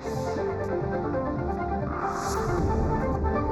Thank you.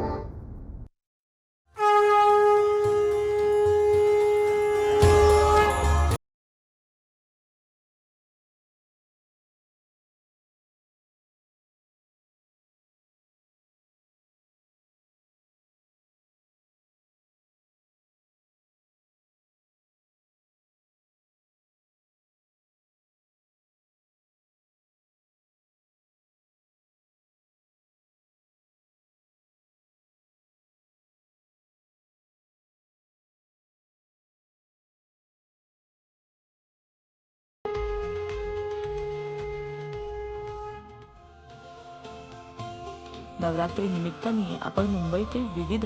Navratri निमित्ताने आपण मुंबईतील विविध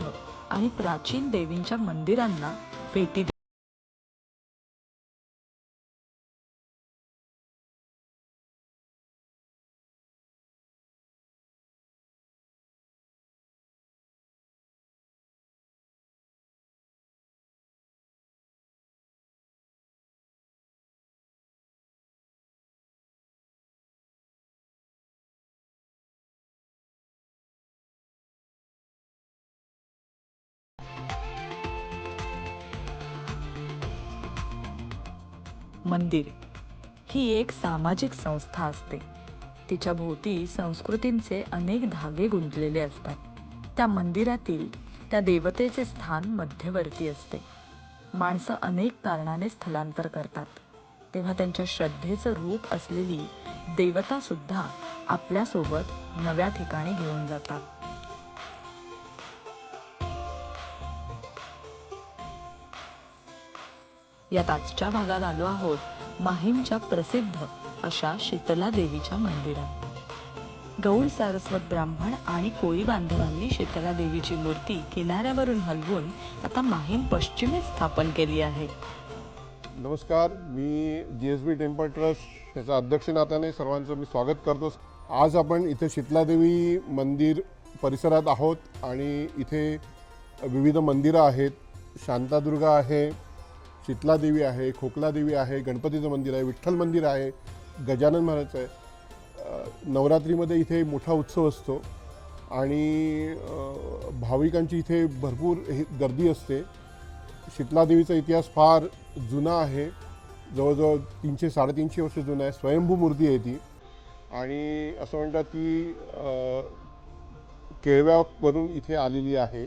आणि प्राचीन देवींच्या मंदिरांना भेटी मंदिर. ही एक सामाजिक संस्था असते. तिच्या भोवती संस्कृतींचे अनेक धागे गुंतलेले असतात. त्या मंदिरातील त्या देवतेचे स्थान मध्यवर्ती असते. माणसं अनेक कारणाने स्थलांतर करतात. तेव्हा त्यांच्या श्रद्धेचं रूप असलेली देवतासुद्धा आपल्यासोबत नव्या ठिकाणी घेऊन जातात. यात आजच्या भागात आलो आहोत माहीमच्या प्रसिद्ध अशा शीतला देवीच्या मंदिरात. गौड सारस्वत ब्राह्मण आणि कोळी बांधवांनी शीतला देवीची मूर्ती किनाऱ्यावरून हलवून आता माहीम पश्चिमेत स्थापन केली आहे. नमस्कार मी G S B temple trust याचा अध्यक्ष नात्याने सर्वांचं मी स्वागत करतो. आज आपण इथे शीतलादेवी मंदिर परिसरात आहोत आणि इथे विविध मंदिरं आहेत. शांतादुर्गा आहे शीतलादेवी आहे खोकलादेवी आहे गणपतीचं मंदिर आहे विठ्ठल मंदिर आहे गजानन महाराज आहे. नवरात्रीमध्ये इथे मोठा उत्सव असतो आणि भाविकांची इथे भरपूर हे गर्दी असते. शीतलादेवीचा इतिहास फार जुना आहे. जवळजवळ तीनशे साडेतीनशे वर्ष जुना आहे. स्वयंभू मूर्ती आहे ती. आणि असं म्हणतात ती केळव्यावरून इथे आलेली आहे.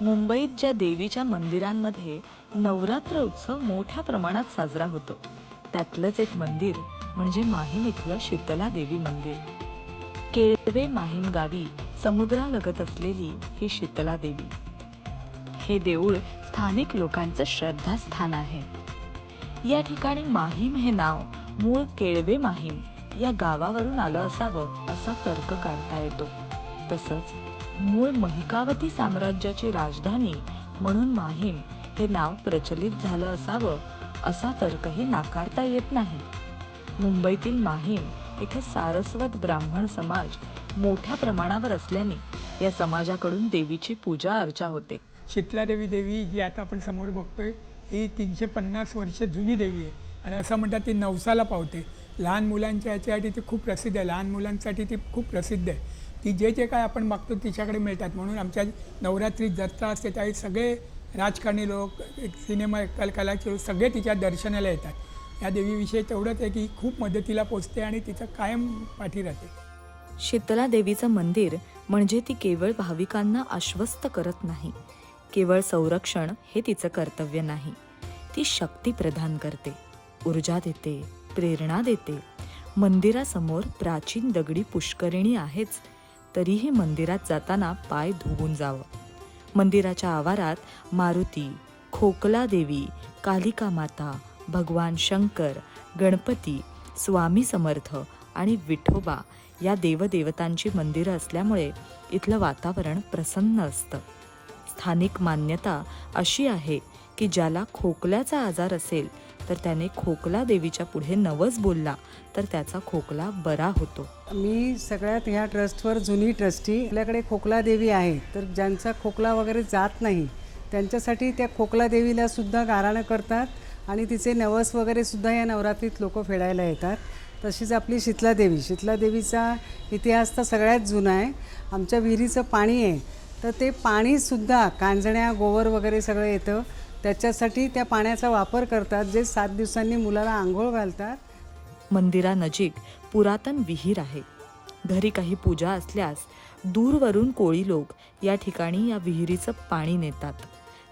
मुंबईत ज्या देवीच्या मंदिरांमध्ये नवरात्र उत्सव मोठ्या प्रमाणात साजरा होतो त्यातलंच एक मंदिर म्हणजे माहीम इथलं शीतला देवी मंदिर. केळवे माहीम गावी समुद्रालगत असलेली ही शीतला देवी. हे देऊळ स्थानिक लोकांचं श्रद्धास्थान आहे. या ठिकाणी माहीम हे नाव मूळ केळवे माहीम या गावावरून आलं असावं असा तर्क काढता येतो. तसंच मूळ महिकावती साम्राज्याची राजधानी म्हणून माहीम हे नाव प्रचलित झालं असावं असा तर्कही नाकारता येत नाही. मुंबईतील माहीम इथे सारस्वत ब्राह्मण समाज मोठ्या प्रमाणावर असल्याने या समाजाकडून देवीची पूजा अर्चा होते. शीतलादेवी देवी जी आता आपण समोर बघतोय ही तीनशे पन्नास वर्ष जुनी देवी आहे. आणि असं म्हणतात ती नवसाला पावते. लहान मुलांच्या याच्यासाठी ती खूप प्रसिद्ध आहे. लहान मुलांसाठी ती खूप प्रसिद्ध आहे. ती जे जे काय आपण मागतो तिच्याकडे मिळतात. म्हणून आमच्या नवरात्रीत जत्रा असते त्यावेळी सगळे राजकारणी लोक एक सिनेमा कल कलाचे लोक सगळे तिच्या दर्शनाला येतात. या देवीविषयी तेवढंच आहे की खूप मदतीला पोचते आणि तिचं कायम पाठी राहते. शीतला देवीचं मंदिर म्हणजे ती केवळ भाविकांना आश्वस्त करत नाही. केवळ संरक्षण हे तिचं कर्तव्य नाही. ती शक्ती प्रदान करते. ऊर्जा देते प्रेरणा देते. मंदिरासमोर प्राचीन दगडी पुष्करिणी आहेच. तरीही मंदिरात जाताना पाय धुवून जावं. मंदिराच्या आवारात मारुती खोकला देवी कालिका माता भगवान शंकर गणपती स्वामी समर्थ आणि विठोबा या देवदेवतांची मंदिरं असल्यामुळे इथलं वातावरण प्रसन्न असतं. स्थानिक मान्यता अशी आहे की ज्याला खोकल्याचा आजार असेल तर त्याने खोकला देवीच्या पुढे नवस बोलला. तर त्याचा खोकला बरा होतो. मी सगळ्यात ह्या ट्रस्टवर जुनी ट्रस्टी. आपल्याकडे खोकला देवी आहे तर ज्यांचा खोकला वगैरे जात नाही त्यांच्यासाठी त्या खोकला देवीला सुद्धा गाराणं करतात आणि तिचे नवस वगैरे सुद्धा या नवरात्रीत लोक फेडायला येतात. तशीच आपली शीतलादेवी शीतलादेवीचा इतिहास तर सगळ्यात जुना आहे. आमच्या विहिरीचं पाणी आहे. तर ते पाणीसुद्धा कांजण्या गोवर वगैरे सगळं येतं. त्याच्यासाठी त्या पाण्याचा वापर करतात जे सात दिवसांनी मुलाला आंघोळ घालतात. मंदिरानजीक पुरातन विहीर आहे. घरी काही पूजा असल्यास दूरवरून कोळी लोक या ठिकाणी या विहिरीचं पाणी नेतात.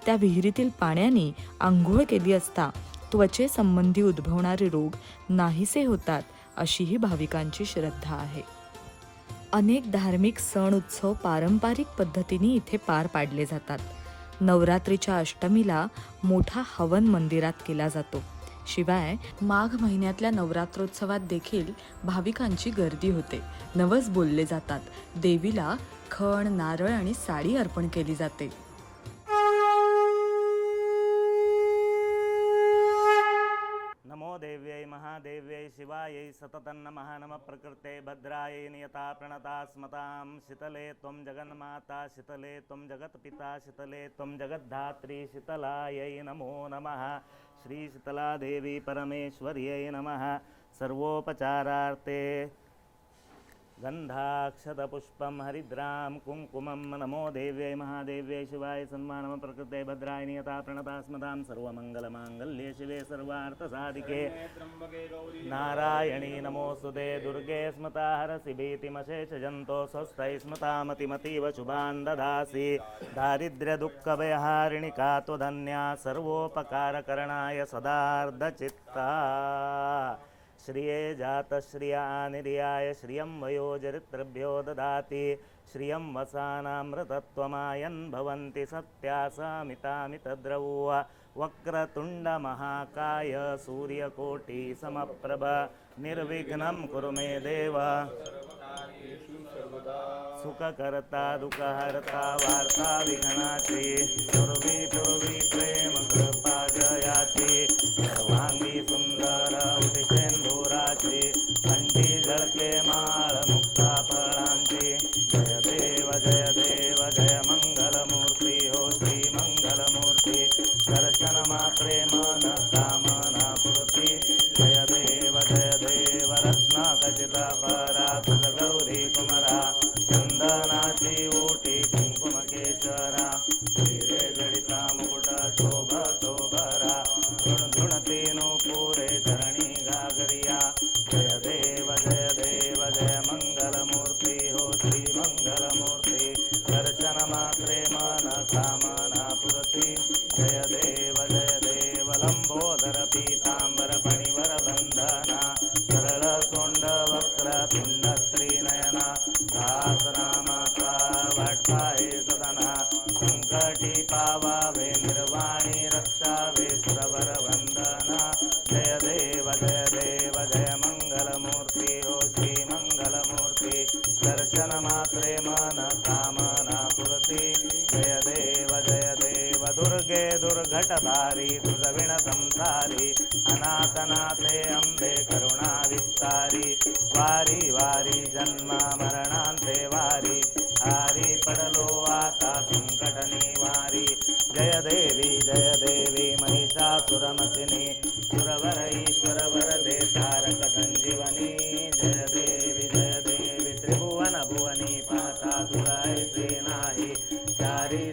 त्या विहिरीतील पाण्याने आंघोळ केली असता त्वचेसंबंधी उद्भवणारे रोग नाहीसे होतात अशीही भाविकांची श्रद्धा आहे. अनेक धार्मिक सण उत्सव पारंपरिक पद्धतीने इथे पार पाडले जातात. नवरात्रीच्या अष्टमीला मोठा हवन मंदिरात केला जातो. शिवाय माघ महिन्यातल्या नवरात्रोत्सवात देखील भाविकांची गर्दी होते. नवस बोलले जातात. देवीला खण नारळ आणि साडी अर्पण केली जाते. शिवायै सततं नमः नमः प्रकृते भद्रायै नियता प्रणता स्मतां शीतले त्वं जगन्माता शीतले त्वं जगत्पिता शीतले त्वं जगद्धात्री शीतलायै नमो नमः। श्रीशीतलादेवी परमेश्वर्यै नमः। सर्वोपचारार्थे गन्धाक्षतपुष्पं हरिद्रां कुङ्कुमं नमो देव्यै महादेव्यै शिवाय सन्मानम प्रकृते भद्राय नियता प्रणतास्मतां सर्वमङ्गलमाङ्गल्ये शिवे सर्वार्थसाधिके। नारायणी नमोऽस्तुते दुर्गे स्मता हरसि भीतिमशेषजन्तो स्वस्थै स्मतामतिमतीव शुभान् दधासि दारिद्र्यदुःखभयहारिणि का त्वधन्या सर्वोपकारकरणाय सदार्धचित्ता। श्रिये जातश्रिया निर्याय श्रियं वयोजरित्रभ्यो ददाति। श्रियं वसानामृतत्वमायन् भवन्ति सत्यासामितामितद्रवो। वक्रतुण्डमहाकाय सूर्यकोटिसमप्रभ। निर्विघ्नं कुरु मे देव। सुखकर्ता दुःखहर्ता वार्ता विघ्नाची। पूर्वी पूर्वी प्रेम कृपा जयाची सर्वांगी सुंदर पावा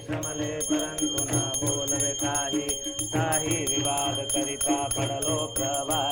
श्रमले परंतु न बोलवे काही काही विवाद करिता पडलो प्रवाही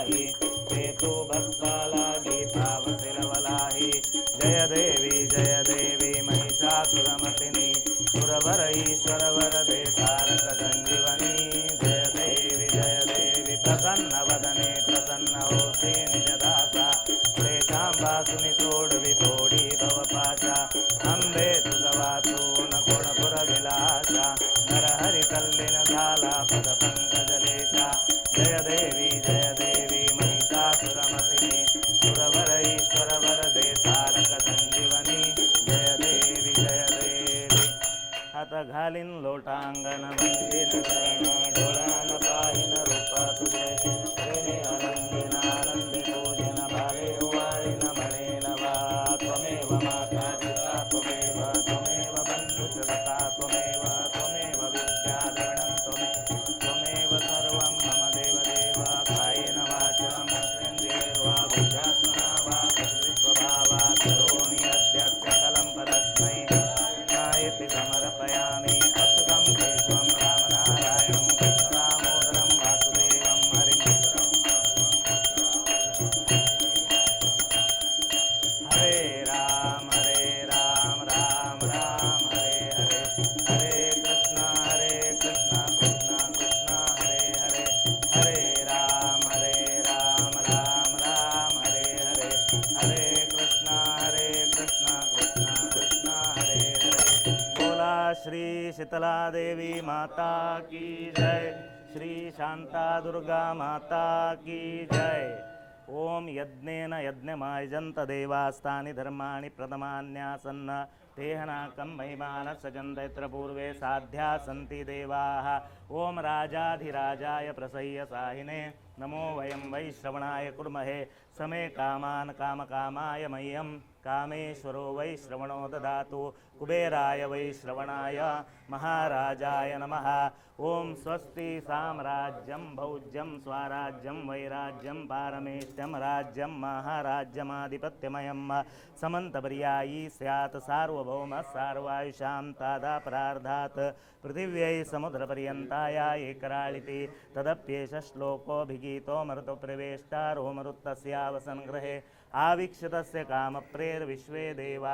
शीतला देवी माता की जय। श्री शांता दुर्गा माता की जय। ओम यज्ञेन यज्ञमायजन्त देवास्तानि धर्माणि प्रथमान्यासन्न। तेहनाकं महिमानः सजन्त पूर्वे साध्या सन्ति देवाः। ॐ राजाधिराजाय प्रसह्य साहिने। नमो वयं वै श्रवणाय कुर्महे। समे कामान् कामकामाय मह्यं कामेश्वरो वै श्रवणो ददातु। कुबेराय वै श्रवणाय। महाराजाय नमः। ॐ स्वस्ति साम्राज्यं भौज्यं स्वराज्यं वैराज्यं पारमेष्ट्यं राज्यं महाराज्यमाधिपत्यमयं। समन्तपर्यायी स्यात् सार्वभौमः सार्वायुषां तादा प्रार्धात् पृथिव्यै समुद्रपर्यन्ताय एकराळिति। तदप्येष श्लोकोऽभिगीतो मरुतप्रवेष्टारो मरुत्तस्यावसङ्ग्रहे आवीक्षितस्य कामप्रेर्विश्वे देवा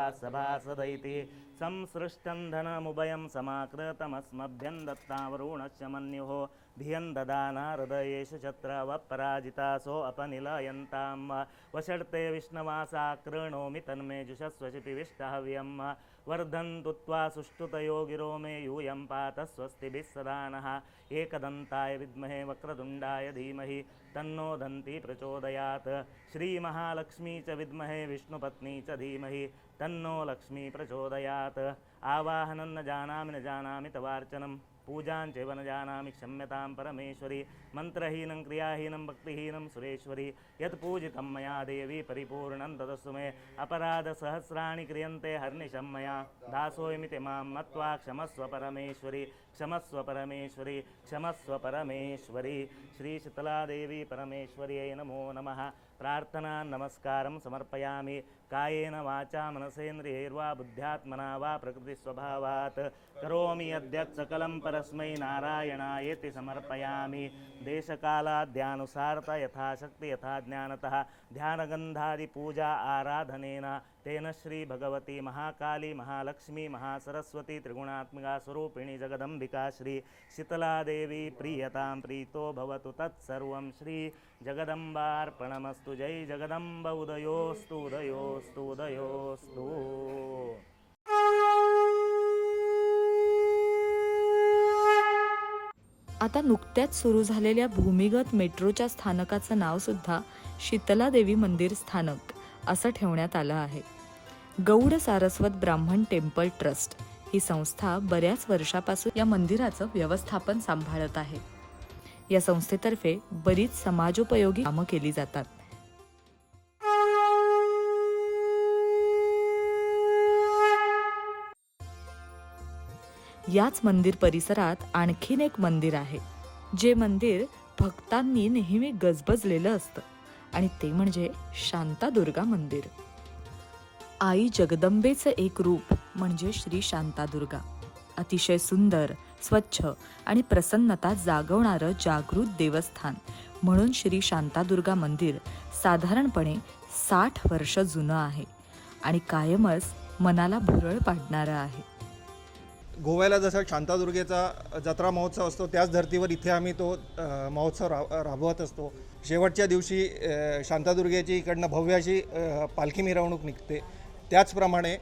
संसृष्टं धनमुभयं समाकृतमस्मभ्यं दत्तावरुणस्य मन्युः धियं ददाना हृदयेषु चत्रवपराजितासो अपनिलयन्तां वषड्ते विष्णवासा कृणोमि तन्मे जुषस्वशिपिविष्टहव्यं वर्धन्तु त्वा सुष्ठुतयो गिरो मे यूयं पात स्वस्तिभिः सदा नः एकदन्ताय विद्महे वक्रतुण्डाय धीमहि तन्नो दन्ती प्रचोदयात्। श्रीमहालक्ष्मी च विद्महे विष्णुपत्नी च धीमहि तन्नो लक्ष्मी प्रचोदयात्। आवाहनं न जानामि न जानामि तवार्चनम्। पूजाञ्च न जानामि क्षम्यतां परमेश्वरि। मन्त्रहीनं क्रियाहीनं भक्तिहीनं सुरेश्वरि। यत् पूजितं मया देवी परिपूर्णं तदस्तु मे। अपराधसहस्राणि क्रियन्ते हर्निशं मया। दासोऽयमिति मां मत्वा क्षमस्व परमेश्वरि। क्षमस्व परमेश्वरि। क्षमस्व परमेश्वरि। श्रीशीतलादेवी परमेश्वर्यै नमो नमः। प्रार्थना नमस्कारं समर्पयामि। कायेन वाचा मनसेन्द्रियैर्वा बुद्ध्यात्मना वा प्रकृतिस्वभावात्। करोमि यद्यत् सकलं परस्मै नारायणायेति समर्पयामि। देशकालाद्यानुसारत यथाशक्ति यथा ज्ञानतः ध्यानगन्धादिपूजा आराधनेन तेन श्री भगवती महाकाली महालक्ष्मी महासरस्वती त्रिगुणात्मिका स्वरूपिणी जगदम्बिका श्री शीतलादेवी प्रीयतां प्रीतो भवतु तत्सर्वं श्री जगदम्बार्पणमस्तु। जय जगदम्ब उदयोस्तु उदयोस्तु उदयोस्तु। आता नुकत्याच सुरू झालेल्या भूमिगत मेट्रोच्या स्थानकाचं नाव सुद्धा मंदिर स्थानक. असं ठेवण्यात आलं आहे. गौड सारस्वत ब्राह्मण टेम्पल ट्रस्ट ही संस्था बऱ्याच वर्षापासून या मंदिराचं व्यवस्थापन सांभाळत आहे. या संस्थेतर्फे बरीच समाजोपयोगी कामं केली जातात. याच मंदिर परिसरात आणखीन एक मंदिर आहे जे मंदिर भक्तांनी नेहमी गजबजलेलं असतं. आणि ते म्हणजे शांतादुर्गा मंदिर. आई जगदंबेचं एक रूप म्हणजे श्री शांतादुर्गा अतिशय सुंदर स्वच्छ आणि प्रसन्नता जागवणारं जागृत देवस्थान. म्हणून श्री शांतादुर्गा मंदिर साधारणपणे साठ वर्ष जुनं आहे आणि कायमच मनाला भुरळ पाडणारं आहे. गोव्याला जसा शांतादुर्गेचा जत्रा महोत्सव असतो त्याच धर्तीवर इथे आम्ही तो महोत्सव रा राबवत असतो. शेवटच्या दिवशी शांतादुर्गेची इकडनं भव्य अशी पालखी मिरवणूक निघते. त्याचप्रमाणे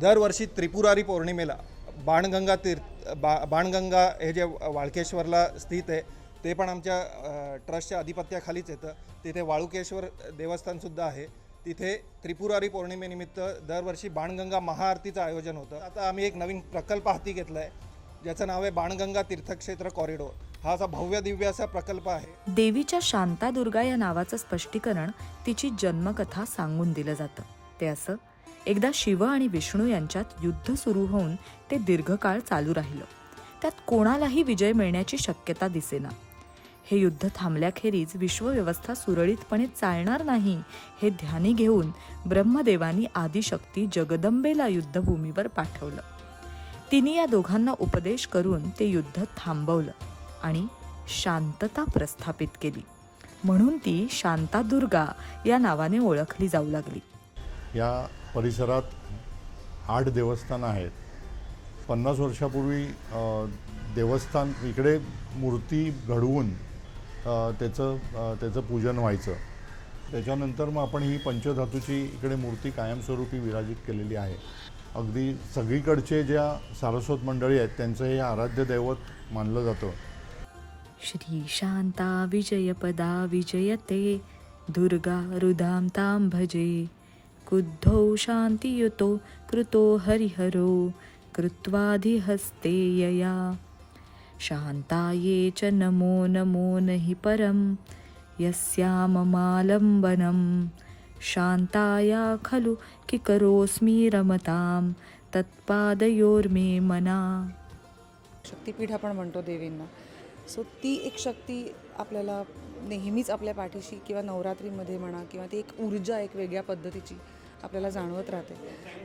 दरवर्षी त्रिपुरारी पौर्णिमेला बाणगंगा तीर्थ बा बाणगंगा हे जे वाळकेश्वरला स्थित आहे ते पण आमच्या ट्रस्टच्या अधिपत्याखालीच येतं. तिथे वाळुकेश्वर देवस्थानसुद्धा आहे. तिथे त्रिपुरारी पौर्णिमेनिमित्त दरवर्षी बाणगंगा महाआरतीचं आयोजन होतं. आता आम्ही एक नवीन प्रकल्प हाती घेतला आहे ज्याचं नाव आहे बाणगंगा तीर्थक्षेत्र कॉरिडोर. हा असा भव्य दिव्य असा प्रकल्प आहे. देवीच्या शांतादुर्गा या नावाचं स्पष्टीकरण तिची जन्मकथा सांगून दिलं जातं. ते असं एकदा शिव आणि विष्णू यांच्यात युद्ध सुरू होऊन ते दीर्घकाळ चालू राहिलं. त्यात कोणालाही विजय मिळण्याची शक्यता दिसेना. हे युद्ध थांबल्याखेरीज विश्वव्यवस्था सुरळीतपणे चालणार नाही हे ध्यानी घेऊन ब्रह्मदेवानी आदिशक्ती जगदंबेला युद्धभूमीवर पाठवलं. तिने या दोघांना उपदेश करून ते युद्ध थांबवलं आणि शांतता प्रस्थापित केली. म्हणून ती शांतादुर्गा या नावाने ओळखली जाऊ लागली. या परिसरात आठ देवस्थानं आहेत. पन्नास वर्षापूर्वी देवस्थान इकडे मूर्ती घडवून त्याचं त्याचं पूजन व्हायचं. त्याच्यानंतर मग आपण ही पंचधातूची इकडे मूर्ती कायमस्वरूपी विराजित केलेली आहे. अगदी सगळीकडचे ज्या सारस्वत मंडळी आहेत त्यांचं हे आराध्य दैवत मानलं जातं. श्री शांता विजयपदा विजयते दुर्गा रुदां ताम भजे. कुद्धौ शांतियुतो कृतो हरिहरो कृत्वाधिहस्ते यया। शान्ताये च नमो नमो नहि परं यस्याममालम्बनं शान्ताया खलु किकरोऽस्मि रमतां तत्पादयोर्मे मना। शक्तिपीठ आपण म्हणतो देवींना. सो ती एक शक्ती आपल्याला नेहमीच आपल्या पाठीशी किंवा नवरात्रीमध्ये म्हणा किंवा ती एक ऊर्जा एक वेगळ्या पद्धतीची आपल्याला जाणवत राहते.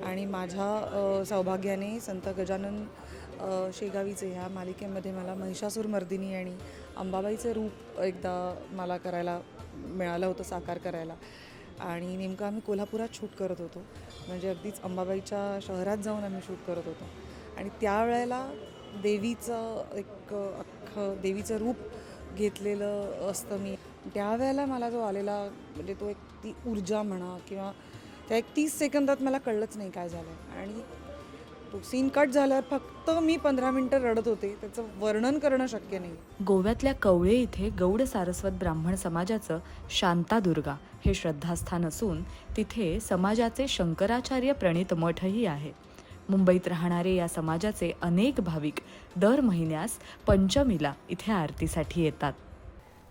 आणि माझ्या सौभाग्याने संत गजानन शेगावीचे ह्या मालिकेमध्ये मला महिषासूर मर्दिनी आणि अंबाबाईचं रूप एकदा मला करायला मिळालं होतं साकार करायला. आणि नेमकं आम्ही कोल्हापुरात शूट करत होतो. म्हणजे अगदीच अंबाबाईच्या शहरात जाऊन आम्ही शूट करत होतो. आणि त्यावेळेला देवीचं एक अख्खं देवीचं रूप घेतलेलं असतं मी. त्यावेळेला मला जो आलेला म्हणजे तो एक ती ऊर्जा म्हणा किंवा त्या एक तीस सेकंदात मला कळलंच नाही काय झालं आणि शकतो सीन कट झाल्यावर फक्त मी पंधरा मिनटं रडत होते. त्याचं वर्णन करणं शक्य नाही. गोव्यातल्या कवळे इथे गौड सारस्वत ब्राह्मण समाजाचं शांतादुर्गा हे श्रद्धास्थान असून तिथे समाजाचे शंकराचार्य प्रणित मठही आहे. मुंबईत राहणारे या समाजाचे अनेक भाविक दर महिन्यास पंचमीला इथे आरतीसाठी येतात.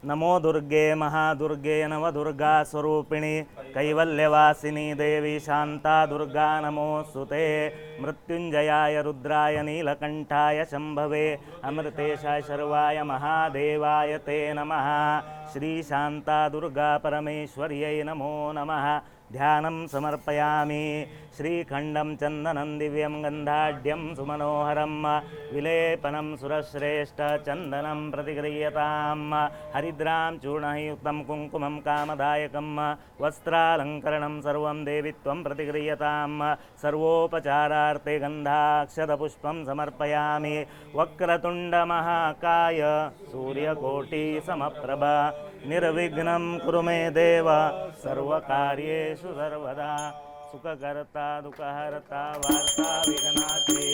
नमो दुर्गे महादुर्गे नवदुर्गा स्वरूपिणी कैवल्यवासिनी देवी शान्ता दुर्गा नमोऽस्तुते मृत्युञ्जयाय रुद्राय नीलकण्ठाय शम्भवे अमृतेशाय शर्वाय महादेवाय ते नमः श्रीशान्ता दुर्गा परमेश्वर्यै नमो नमः ध्यानं समर्पयामि। श्रीखण्डं चन्दनं दिव्यं गन्धाढ्यं सुमनोहरं। विलेपनं सुरश्रेष्ठचन्दनं प्रतिगृह्यतां हरिद्रां चूर्णयुक्तं कुङ्कुमं कामदायकं। वस्त्रालङ्करणं सर्वं देवि त्वं प्रतिगृह्यतां सर्वोपचारार्थे गन्धाक्षतपुष्पं समर्पयामि। वक्रतुण्डमहाकाय सूर्यकोटिसमप्रभ। निर्विघ्नं कुरु मे देव सर्वकार्येषु सर्वदा सुखकर्ता दुःखहर्ता वार्ता विघ्नाति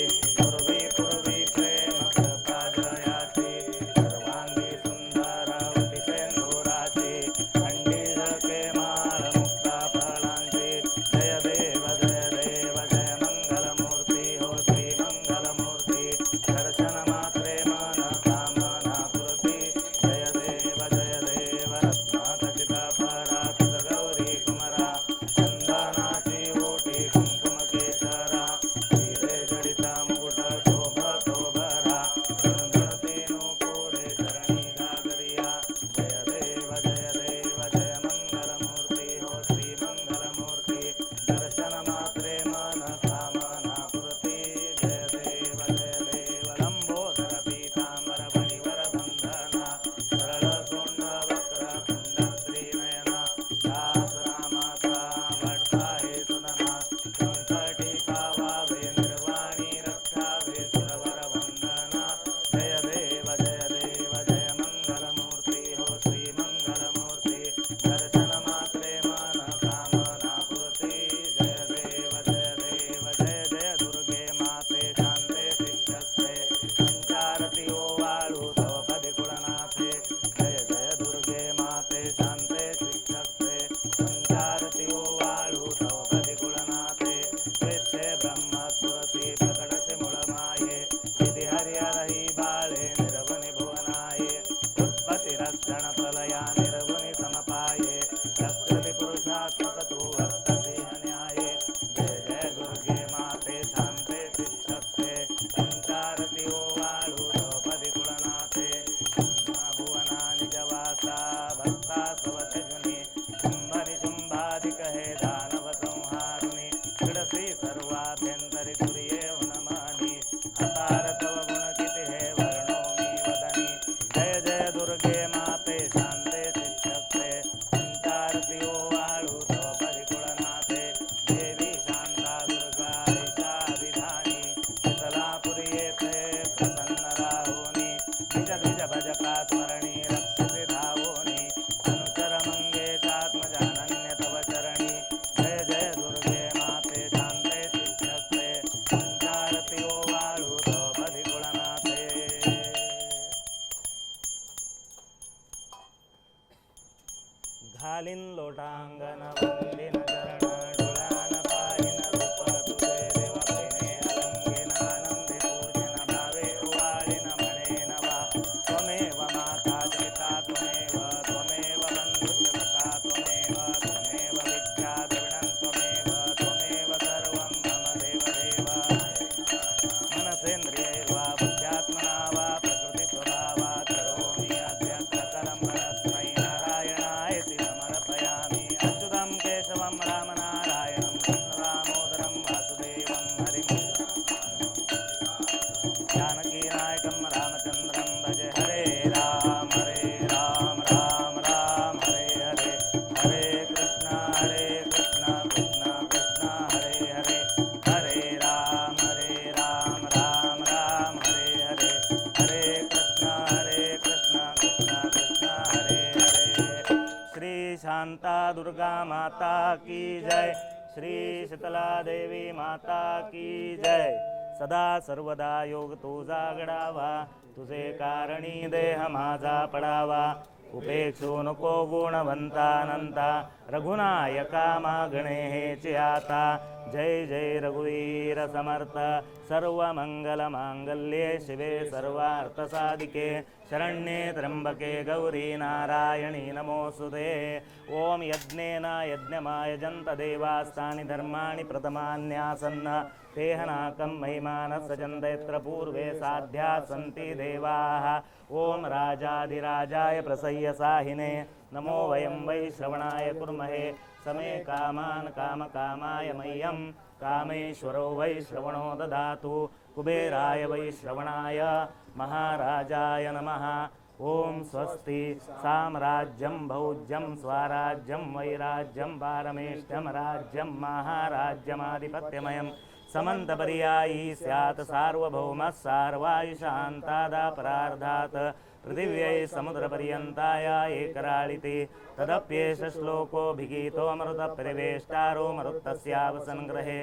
शांता दुर्गा माता की जय। श्री शीतला देवी माता की जय। सदा सर्वदा योग तुझा घडावा तुझे कारणी देह माझा पडावा। उपेक्षू नको गुणवंतानंता रघुनायका मागणे हेचे आता जय जय रघुवीर समर्थ सर्व मंगल मांगल्ये शिवे सर्वार्थ साधिके शरण्ये त्र्यंबके गौरी नारायणी नमोऽस्तुते ॐ यज्ञेन यज्ञमायजन्त देवास्तानि धर्माणि प्रथमान्यासन्न तेहनाकं महिमानस्य सजन्त पूर्वे साध्या सन्ति देवाः। ॐ राजाधिराजाय प्रसह्य साहिने। नमो वयं वै श्रवणाय कुर्महे। समे कामान् कामकामाय मह्यं। कामेश्वरो वै श्रवणो ददातु। कुबेराय वै श्रवणाय महाराजाय नमः। ॐ स्वस्ति। साम्राज्यं भौज्यं स्वराज्यं वैराज्यं पारमेष्ठ्यं राज्यं महाराज्यमाधिपत्यमयम्। समन्तपर्यायी स्यात् सार्वभौमः सार्वायुशान्तादापरार्धात् पृथिव्यै समुद्रपर्यन्ताय एकराळिति तदप्येष श्लोकोऽभिगीतोऽमृतपरिवेष्टारो मरुत्तस्यावसङ्ग्रहे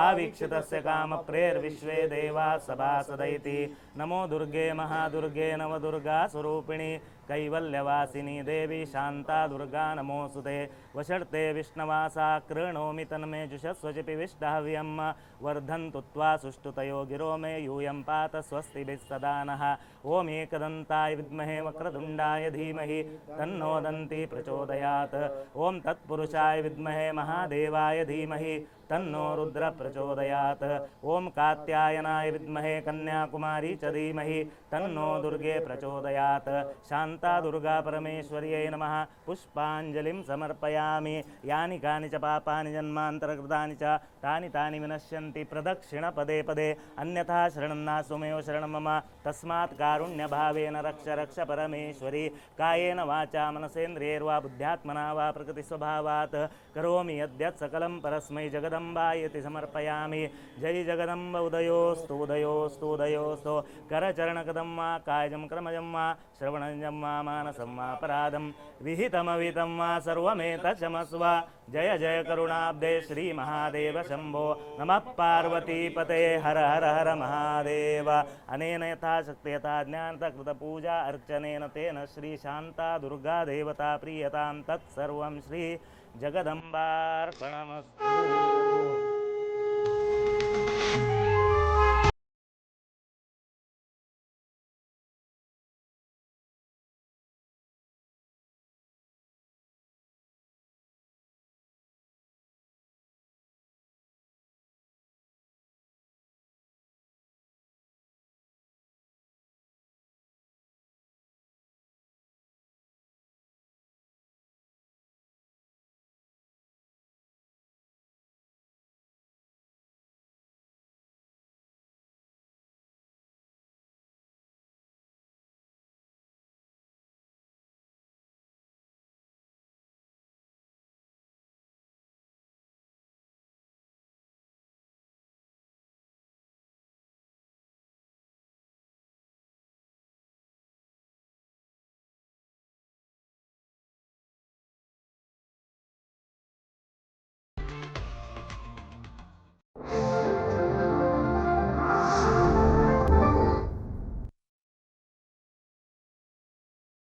आवीक्षितस्य कामप्रेर्विश्वे देवा सभासदैति नमो दुर्गे महादुर्गे नवदुर्गा स्वरूपिणि कैवल्यवासिनी देवी शान्ता दुर्गा नमोऽस्तुते वषर्ते विष्णवासा कृणोमि तन्मे जुषस्वचिपि विष्टहव्यं वर्धन्तु त्वा सुष्ठुतयो गिरो मे यूयं पात स्वस्तिभिः सदा नः। ॐ एकदन्ताय विद्महे वक्रतुण्डाय धीमहि तन्नो दन्ती प्रचोदयात्। ॐ तत्पुरुषाय विद्महे महादेवाय धीमहि तन्नो रुद्र प्रचोदयात्। ॐ कात्यायनाय विद्महे कन्याकुमारी च धीमहि तन्नो दुर्गे प्रचोदयात्। शान्ता दुर्गा परमेश्वर्यै नमः। पुष्पाञ्जलिं समर्पया समर्पयामि यानि कानि च पापानि जन्मान्तरकृतानि च तानि तानि विनश्यन्ति प्रदक्षिणपदे पदे अन्यथा शरणं सुमेव शरणं मम। तस्मात् कारुण्यभावेन रक्ष रक्ष परमेश्वरी। कायेन वाचा मनसेन्द्रियैर्वा बुद्ध्यात्मना वा प्रकृतिस्वभावात्। करोमि यद्यत् सकलं परस्मै जगदम्बायति समर्पयामि। जय जगदम्ब उदयोस्तु उदयोस्तु उदयोस्तु। करचरणकदं वा कायजं क्रमजं वा श्रवणजं वा मानसं वा अपराधं। विहितमवितं वा सर्वमेतचमस्व। जय जय करुणाब्दे श्रीमहादेव शंभो। नमः पार्वतीपते। हर हर हर महादेव। अनेन यथाशक्ति यथा ज्ञानतकृतपूजा अर्चनेन तेन श्रीशान्ता दुर्गा देवता प्रीयतां तत्सर्वं श्री जगदम्बार्पणमस्तु।